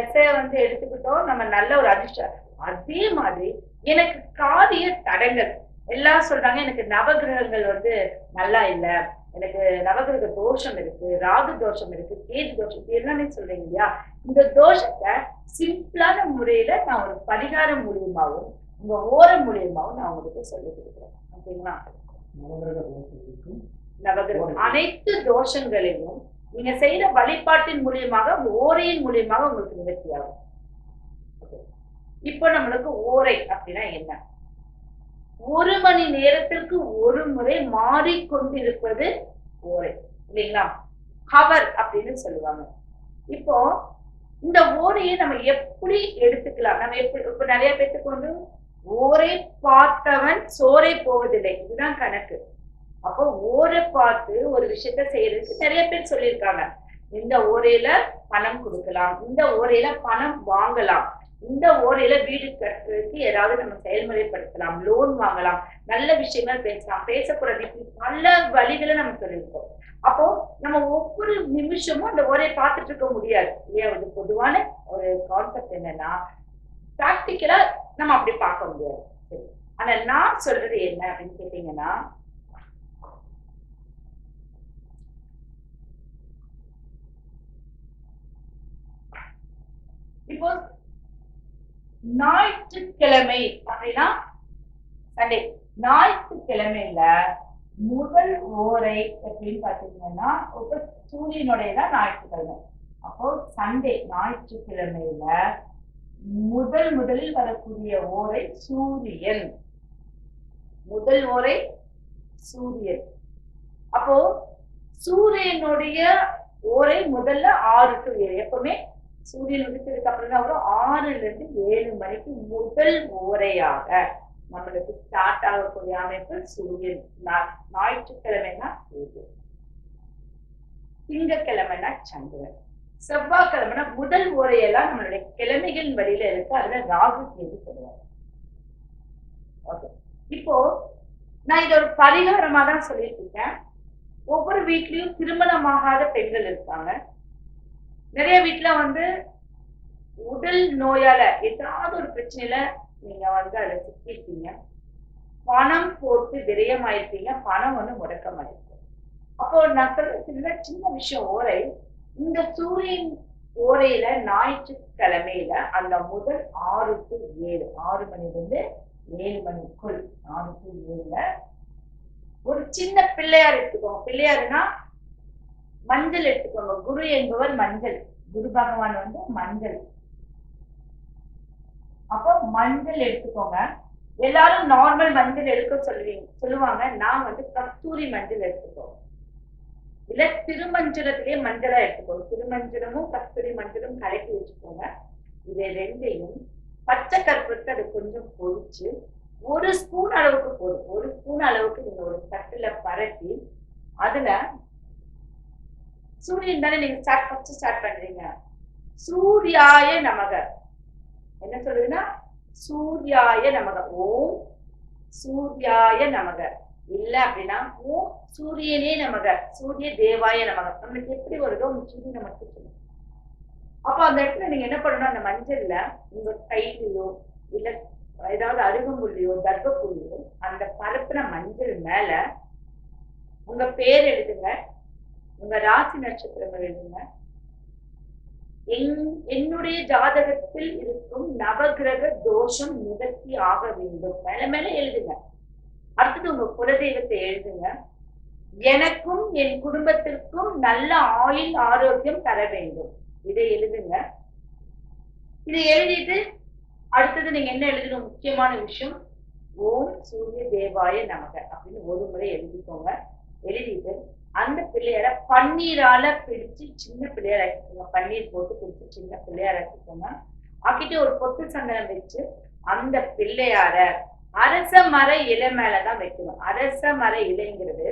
வந்து எடுத்துக்கிட்டோம். நம்ம நல்ல ஒரு அதிர்ஷ்டம். அதே மாதிரி எனக்கு காரிய தடங்கள். எல்லாம் சொல்றாங்க எனக்கு நவகிரகங்கள் வந்து நல்லா இல்ல. எனக்கு நவகிரக தோஷம் இருக்கு ராகு தோஷம் இருக்கு கேது தோஷம் இது எல்லாமே சொல்றீங்க இல்லையா? இந்த தோஷத்தை சிம்பிளான முறையில நான் ஒரு பரிகாரம் மூலியமாவும் உங்க ஓரம் மூலியமாவும் நான் உங்களுக்கு சொல்லி கொடுக்குறேன். ஓகேங்களா? நவகிரகம். அனைத்து தோஷங்களையும் நீங்க செய்யற வழிபாட்டின் மூலியமாக ஓரையின் மூலியமாக உங்களுக்கு நிவர்த்தி ஆகும். இப்போ நம்மளுக்கு ஓரை அப்படின்னா என்ன? ஒரு மணி நேரத்திற்கு ஒரு முறை மாறிக்கொண்டிருப்பது ஓரை இல்லைங்களா? ஹவர் அப்படின்னு சொல்லுவாங்க. இப்போ இந்த ஓரையை நம்ம எப்படி எடுத்துக்கலாம்? நம்ம எப்படி இப்ப நிறைய பேத்துக்கு வந்து ஓரை பார்த்தவன் சோரை போவதில்லை. இதுதான் கணக்கு. அப்போ ஓரை பார்த்து ஒரு விஷயத்த செய்யறதுக்கு நிறைய பேர் சொல்லியிருக்காங்க. இந்த ஓரையில பணம் கொடுக்கலாம் இந்த ஓரையில பணம் வாங்கலாம் இந்த ஓரையில வீடு கட்டுறதுக்கு ஏதாவது நம்ம செயல்முறைப்படுத்தலாம் லோன் வாங்கலாம் நல்ல விஷயங்கள் பேசலாம் பேசக்கூடாது இப்படி பல வழிகளை நம்ம சொல்லியிருக்கோம். அப்போ நம்ம ஒவ்வொரு நிமிஷமும் அந்த ஓரையை பார்த்துட்டு இருக்க முடியாது. இல்லையா ஒரு பொதுவான ஒரு கான்செப்ட் என்னன்னா ப்ராக்டிக்கலா நம்ம அப்படி பார்க்க முடியாது. ஆனா நான் சொல்றது என்ன அப்படின்னு கேட்டீங்கன்னா இப்போ ஞாயிற்றுக்கிழமை அப்படின்னா சண்டே ஞாயிற்றுக்கிழமையில முதல் ஓரை அப்படின்னு பாத்தீங்கன்னா இப்ப சூரியனுடைய தான் ஞாயிற்றுக்கிழமை. அப்போ சண்டே ஞாயிற்றுக்கிழமையில முதல் முதலில் வரக்கூடிய ஓரை சூரியன். முதல் ஓரை சூரியன். அப்போ சூரியனுடைய ஓரை முதல்ல ஆறு டு ஏழு எப்பவுமே சூரியன் உதித்ததுக்கு அப்புறம் தான் வரும். ஆறுல இருந்து ஏழு மணிக்கு முதல் ஓரையாக நம்மளுக்கு ஸ்டார்ட் ஆகக்கூடிய அமைப்பு சூரியன். ஞாயிற்றுக்கிழமைனா சூரியன் திங்கக்கிழமைனா சந்திரன். செவ்வாய்க்கிழமைனா முதல் ஓரையெல்லாம் நம்மளுடைய கிழமைகள் வழியில இருக்கு. அதுல ராகு கேது சொல்லுவாங்க. Okay. இப்போ நான் இதோட ஒரு பரிகாரமா தான் சொல்லிட்டு இருக்கேன். ஒவ்வொரு வீட்லயும் திருமணமாகாத பெண்கள் இருக்காங்க நிறைய வீட்டுல வந்து உடல் நோயால ஏதாவது ஒரு பிரச்சனையில நீங்க வந்து அதை சிக்கிருக்கீங்க பணம் போட்டு விரயமாயிருப்பீங்க பணம் வந்து முடக்கமாயிருக்கு. அப்போ நான் சொல்ற சின்ன சின்ன விஷயம் ஓரை. இந்த சூரியன் ஓரையில ஞாயிற்றுக்கிழமையில அந்த முதல் ஆறு டு ஏழு ஆறு மணிலிருந்து ஏழு மணிக்குள் ஆறு டு ஏழுல ஒரு சின்ன பிள்ளையார் எடுத்துக்கோங்க. பிள்ளையாருன்னா மஞ்சள் எடுத்துக்கோங்க. குரு என்பவர் மஞ்சள். குரு பகவான் வந்து மஞ்சள். அப்போ மஞ்சள் எடுத்துக்கோங்க. எல்லாரும் நார்மல் மஞ்சள் எடுக்க சொல்லுவீங்க சொல்லுவாங்க. நான் வந்து கஸ்தூரி மஞ்சள் எடுத்துக்கோங்க. இல்ல திருமஞ்சளத்திலேயே மஞ்சளா எடுத்துக்கோங்க. திருமஞ்சளமும் கஸ்தூரி மஞ்சளும் கலக்கி வச்சுக்கோங்க. இதை ரெண்டையும் பச்சை கற்பூரத்தை அதை கொஞ்சம் பொரிச்சு ஒரு ஸ்பூன் அளவுக்கு போதும். ஒரு ஸ்பூன் அளவுக்கு நீங்க ஒரு தட்டுல பரப்பி அதுல சூரியன் தானே நீங்க ஸ்டார்ட் ஃபர்ஸ்ட் ஸ்டார்ட் பண்றீங்க. சூர்யாய நமக. என்ன சொல்லுதுன்னா சூர்யாய நமக. ஓம் சூர்யாய நமக. இல்ல அப்படின்னா ஓம் சூரியனே நமக. சூரிய தேவாய நமக. நம்மளுக்கு எப்படி வருதோ அந்த சூரியனை மட்டும் சொல்லுங்க. அப்போ அந்த இடத்துல நீங்க என்ன பண்ணணும்? அந்த மஞ்சள்ல உங்க கையிலையோ இல்ல ஏதாவது அருகம்புள்ளியோ தர்ப்பப்புள்ளியோ அந்த பரப்புன மஞ்சள் மேல உங்க பேர் எழுதுங்க. உங்க ராசி நட்சத்திரம் எழுதுங்க என்- என்னுடைய ஜாதகத்தில் இருக்கும் நவகிரக தோஷம் நிவர்த்தி ஆக வேண்டும். மேல மேல எழுதுங்க. அடுத்தது உங்க குலதெய்வத்தை எழுதுங்க. எனக்கும் என் குடும்பத்திற்கும் நல்ல ஆயுள் ஆரோக்கியம் தர வேண்டும். இதை எழுதுங்க. இதை எழுதிட்டு அடுத்தது நீங்க என்ன எழுதணும்? முக்கியமான விஷயம் ஓம் சூரிய தேவாய நமக அப்படின்னு ஒரு முறை எழுதிக்கோங்க. எழுதிட்டு அந்த பிள்ளையார பன்னீரால பிடிச்சு சின்ன பிள்ளையார் ஆக்கிக்கோங்க. பன்னீர் போட்டு பிடிச்சு சின்ன பிள்ளையார் ஆக்கிக்கோங்க. ஆக்கிட்டு ஒரு பொட்டு சந்தனம் வச்சு அந்த பிள்ளையார அரச மர இலை மேலதான் வைக்கணும். அரச மர இலைங்கிறது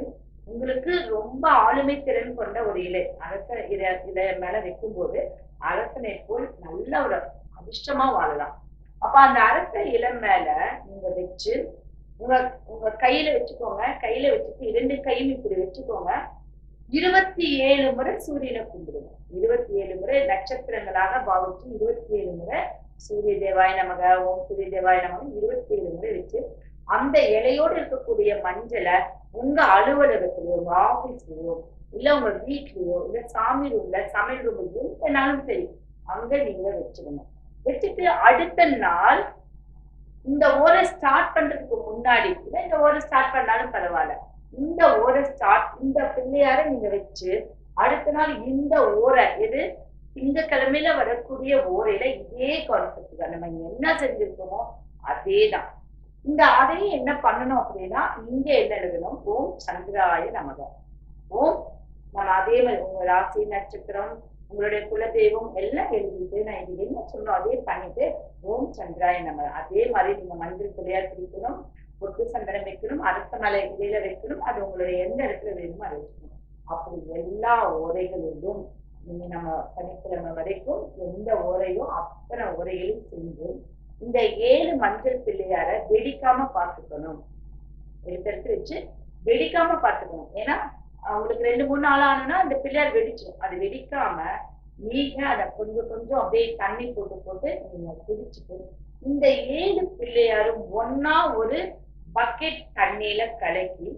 உங்களுக்கு ரொம்ப ஆளுமை திறன் கொண்ட ஒரு இலை. அரச இலை இலை மேல வைக்கும்போது அரசனை போல் நல்ல ஒரு அதிர்ஷ்டமா வாழலாம். அப்ப அந்த அரச இலை மேல நீங்க வச்சு உங்க உங்க கையில வச்சுக்கோங்க. கையில வச்சுட்டு இரண்டு கையும் இப்படி வச்சுக்கோங்க. இருபத்தி ஏழு முறை சூரியனை கும்பிடுவோம். இருபத்தி ஏழு முறை நட்சத்திரங்களாக பாவிச்சு இருபத்தி ஏழு முறை சூரிய தேவாய நமக ஓம் சூரிய தேவாய நமக இருபத்தி ஏழு முறை வச்சு அந்த இலையோடு இருக்கக்கூடிய மஞ்சளை உங்க அலுவலகத்திலயோ உங்க ஆபீஸ்லயோ இல்ல உங்க வீட்லயோ இல்ல சாமி ரூம்ல சமையல் ரூம்ல எங்கனாலும் சரி அங்க நீங்க வச்சுக்கணும். வச்சுட்டு அடுத்த நாள் இந்த ஓரை ஸ்டார்ட் பண்றதுக்கு முன்னாடி கூட இந்த ஓரை ஸ்டார்ட் பண்ணாலும் பரவாயில்ல. இந்த ஓரை ஸ்டார்ட் இந்த பிள்ளையார நீங்க வச்சு அடுத்த நாள் இந்த ஓரை எது திங்கக்கிழமையில வரக்கூடிய ஓரையில இதே கான்செப்ட் தான். நம்ம என்ன செஞ்சிருக்கோமோ அதேதான். இந்த அதையும் என்ன பண்ணணும் அப்படின்னா இங்க என்ன எழுதணும்? ஓம் சந்திராய நமகம் ஓம் நம்ம அதே மாதிரி உங்க ராசி நட்சத்திரம் உங்களுடைய குலதெய்வம் எல்லாம் எழுதிட்டு நான் இது என்ன சொல்லணும் அதே பண்ணிட்டு ஓம் சந்திராய நம்ம அதே மாதிரி நீங்க மஞ்சள் பிள்ளையார் பிடிக்கணும் பொட்டு சந்திரன் வைக்கணும் அரச மலை இடையில வைக்கணும் அது உங்களுடைய எந்த இடத்துல வேணுமோ அதை வைக்கணும் அப்படி எல்லா ஓரைகளிலும் நீங்க நம்ம சனிக்கிழமை வரைக்கும் எந்த ஓரையும் அத்தனை ஓரைகளும் செஞ்சு இந்த ஏழு மஞ்சள் பிள்ளையார வெடிக்காம பார்த்துக்கணும். எடுத்து வச்சு வெடிக்காம பார்த்துக்கணும். ஏன்னா அவங்களுக்கு ரெண்டு மூணு நாள் ஆனா அந்த பிள்ளையார் வெடிச்சிடும் அது வெடிக்காம நீங்க அதை கொஞ்சம் கொஞ்சம் அப்படியே தண்ணி போட்டு போட்டு நீங்க குடிச்சிட்டு இந்த ஏழு பிள்ளையாரும் ஒன்னா ஒரு பக்கெட் தண்ணியில கலக்கி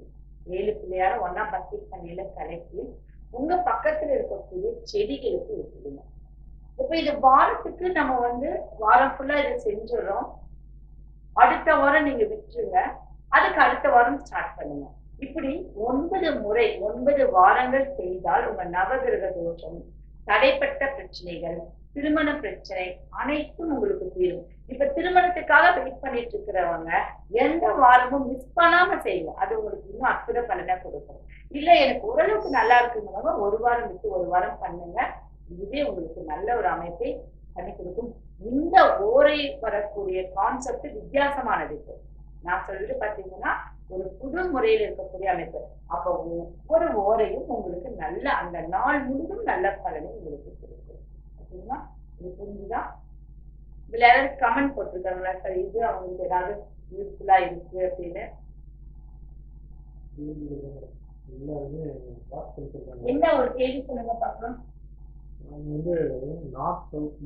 ஏழு பிள்ளையாரும் ஒன்னா பக்கெட் தண்ணியில கலக்கி உங்க பக்கத்துல இருக்கக்கூடிய செடிகளுக்கு விட்டுடுங்க இப்ப இது வாரத்துக்கு நம்ம வந்து வாரம் ஃபுல்லா இதை செஞ்சிடறோம். அடுத்த வாரம் நீங்க விட்டுருங்க. அதுக்கு அடுத்த வாரம் ஸ்டார்ட் பண்ணுங்க. இப்படி ஒன்பது முறை ஒன்பது வாரங்கள் செய்தால் உங்க நவகிரக தோஷம் தடைப்பட்ட பிரச்சனைகள் திருமண பிரச்சனை அனைத்தும் உங்களுக்கு தீரும். இப்ப திருமணத்துக்காக வெயிட் பண்ணிட்டு இருக்கிறவங்க எந்த வாரமும் மிஸ் பண்ணாம செய்யுங்க. அது உங்களுக்கு இன்னும் அற்புத பலனை கொடுக்கும். இல்ல எனக்கு ஓரளவுக்கு நல்லா இருக்குங்கிறவங்க ஒரு வாரம் விட்டு ஒரு வாரம் பண்ணுங்க. இதுவே உங்களுக்கு நல்ல ஒரு அமைப்பை பண்ணி கொடுக்கும். இந்த ஓரை வரக்கூடிய கான்செப்ட் வித்தியாசமானது இப்போ நான் சொல்லிட்டு பாத்தீங்கன்னா ஒரு புது முறையில் இருக்கக்கூடிய அமைப்பு. அப்போ ஒவ்வொரு ஓரையும் உங்களுக்கு நல்ல அந்த நாள் முழுதும் நல்ல பலனை உங்களுக்கு கொடுக்கும். ஓகேங்களா இது புரிஞ்சுதா? இதுல யாராவது கமெண்ட் போட்டிருக்காங்களா? சார் இது அவங்களுக்கு ஏதாவது யூஸ்ஃபுல்லா இருக்கு அப்படின்னு. என்ன ஒரு கேள்வி சொல்லுங்க பார்க்கலாம். அவங்க வந்து நார்த் சவுத்